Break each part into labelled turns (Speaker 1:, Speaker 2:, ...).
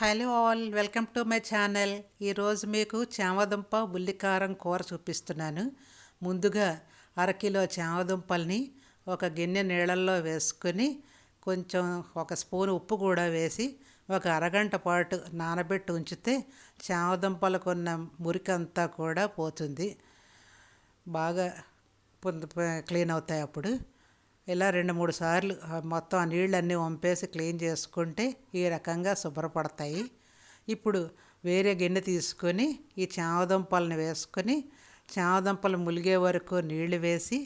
Speaker 1: Hello all welcome to my channel. ఈరోజు మీకు చామదుంప ఉల్లికారం కూర చూపిస్తున్నాను. ముందుగా అరకిలో చామదుంపల్ని ఒక గిన్నె నీళ్ళల్లో వేసుకొని కొంచెం ఒక స్పూన్ ఉప్పు కూడా వేసి ఒక అరగంట పాటు నానబెట్టి ఉంచితే చామదుంపలకున్న మురికంతా కూడా పోతుంది. బాగా క్లీన్ అవుతాయి అప్పుడు. ఇలా రెండు మూడు సార్లు మొత్తం ఆ నీళ్ళన్నీ వంపేసి క్లీన్ చేసుకుంటే ఈ రకంగా శుభ్రపడతాయి. ఇప్పుడు వేరే గిన్నె తీసుకొని ఈ చామదుంపలను వేసుకొని చామదుంపలు ములిగే వరకు నీళ్ళు వేసి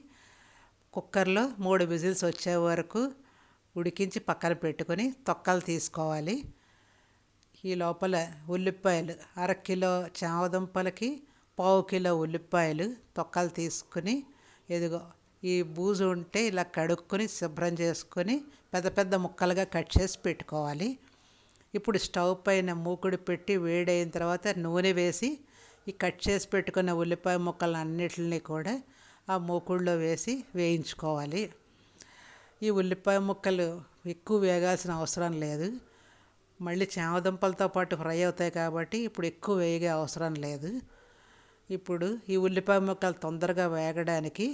Speaker 1: కుక్కర్లో మూడు విజిల్స్ వచ్చే వరకు ఉడికించి పక్కన పెట్టుకొని తొక్కలు తీసుకోవాలి. ఈ లోపల ఉల్లిపాయలు అర కిలో చామదుంపలకి పావు కిలో ఉల్లిపాయలు తొక్కలు తీసుకుని ఎదుగో ఈ బూజు ఉంటే ఇలా కడుక్కొని శుభ్రం చేసుకొని పెద్ద పెద్ద ముక్కలుగా కట్ చేసి పెట్టుకోవాలి. ఇప్పుడు స్టవ్ పైన మూకుడు పెట్టి వేడైన తర్వాత నూనె వేసి ఈ కట్ చేసి పెట్టుకున్న ఉల్లిపాయ ముక్కలు అన్నిటిని కూడా ఆ మూకుడులో వేసి వేయించుకోవాలి. ఈ ఉల్లిపాయ ముక్కలు ఎక్కువ వేగాల్సిన అవసరం లేదు. మళ్ళీ చామదుంపలతో పాటు ఫ్రై అవుతాయి కాబట్టి ఇప్పుడు ఎక్కువ వేగే అవసరం లేదు. ఇప్పుడు ఈ ఉల్లిపాయ ముక్కలు తొందరగా వేగడానికి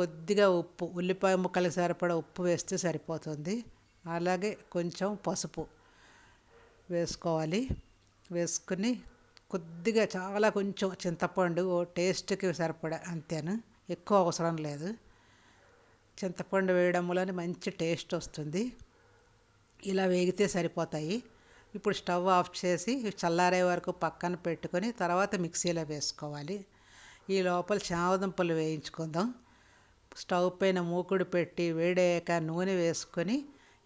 Speaker 1: కొద్దిగా ఉప్పు ఉల్లిపాయ ముక్కలకు సరిపడా ఉప్పు వేస్తే సరిపోతుంది. అలాగే కొంచెం పసుపు వేసుకోవాలి. వేసుకుని కొద్దిగా చాలా కొంచెం చింతపండు టేస్ట్కి సరిపడా అంతేను? ఎక్కువ అవసరం లేదు. చింతపండు వేయడం వల్ల మంచి టేస్ట్ వస్తుంది. ఇలా వేగితే సరిపోతాయి. ఇప్పుడు స్టవ్ ఆఫ్ చేసి చల్లారే వరకు పక్కన పెట్టుకొని తర్వాత మిక్సీలో వేసుకోవాలి. ఈ లోపల చామదుంపలు వేయించుకుందాం. స్టవ్ పైన మూకుడు పెట్టి వేడయ్యాక నూనె వేసుకొని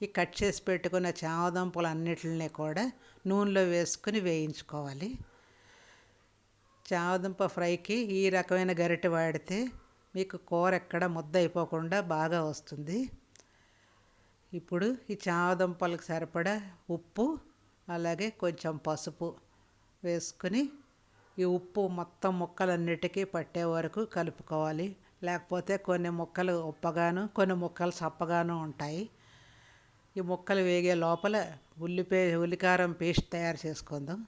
Speaker 1: ఈ కట్ చేసి పెట్టుకున్న చామదుంపలు అన్నిటిని కూడా నూనెలో వేసుకొని వేయించుకోవాలి. చామదుంప ఫ్రైకి ఈ రకమైన గరిటె వాడితే మీకు కూర ఎక్కడ ముద్ద అయిపోకుండా బాగా వస్తుంది. ఇప్పుడు ఈ చామదుంపలకు సరిపడా ఉప్పు అలాగే కొంచెం పసుపు వేసుకుని ఈ ఉప్పు మొత్తం ముక్కలన్నిటికీ పట్టే వరకు కలుపుకోవాలి. లేకపోతే కొన్ని ముక్కలు ఉప్పగాను కొన్ని ముక్కలు చప్పగాను ఉంటాయి. ఈ ముక్కలు వేగే లోపల ఉల్లిపాయ ఉల్లికారం పేస్ట్ తయారు చేసుకుందాం.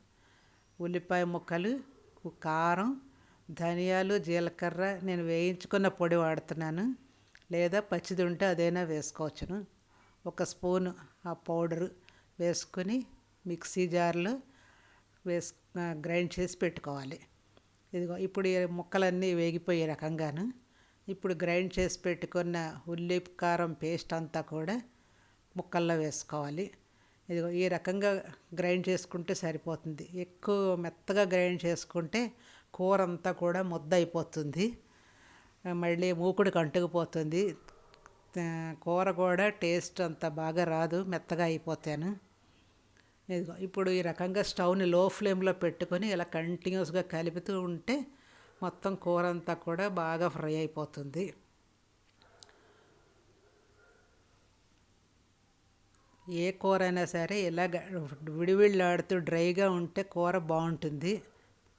Speaker 1: ఉల్లిపాయ ముక్కలు కారం ధనియాలు జీలకర్ర నేను వేయించుకున్న పొడి వాడుతున్నాను. లేదా పచ్చిది ఉంటే అదైనా వేసుకోవచ్చును. ఒక స్పూన్ ఆ పౌడరు వేసుకొని మిక్సీ జార్లో వేసు గ్రైండ్ చేసి పెట్టుకోవాలి. ఇదిగో ఇప్పుడు ఈ ముక్కలన్నీ వేగిపోయే రకంగాను. ఇప్పుడు గ్రైండ్ చేసి పెట్టుకున్న ఉల్లి కారం పేస్ట్ అంతా కూడా ముక్కల్లో వేసుకోవాలి. ఇదిగో ఈ రకంగా గ్రైండ్ చేసుకుంటే సరిపోతుంది. ఎక్కువ మెత్తగా గ్రైండ్ చేసుకుంటే కూర అంతా కూడా ముద్ద అయిపోతుంది. మళ్ళీ మూకుడికి అంటుకుపోతుంది కూర కూడా టేస్ట్ అంత బాగా రాదు మెత్తగా అయిపోతాను. ఇదిగో ఇప్పుడు ఈ రకంగా స్టవ్ని లో ఫ్లేమ్లో పెట్టుకొని ఇలా కంటిన్యూస్గా కలుపుతూ ఉంటే మొత్తం కూర అంతా కూడా బాగా ఫ్రై అయిపోతుంది. ఏ కూర అయినా సరే ఇలా విడివిళ్ళాడుతూ డ్రైగా ఉంటే కూర బాగుంటుంది.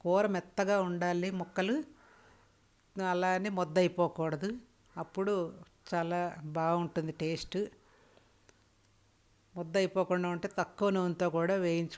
Speaker 1: కూర మెత్తగా ఉండాలి ముక్కలు అలానే ముద్ద అయిపోకూడదు అప్పుడు చాలా బాగుంటుంది టేస్ట్. ముద్ద అయిపోకుండా ఉంటే తక్కువ నూనెతో కూడా వేయించుకో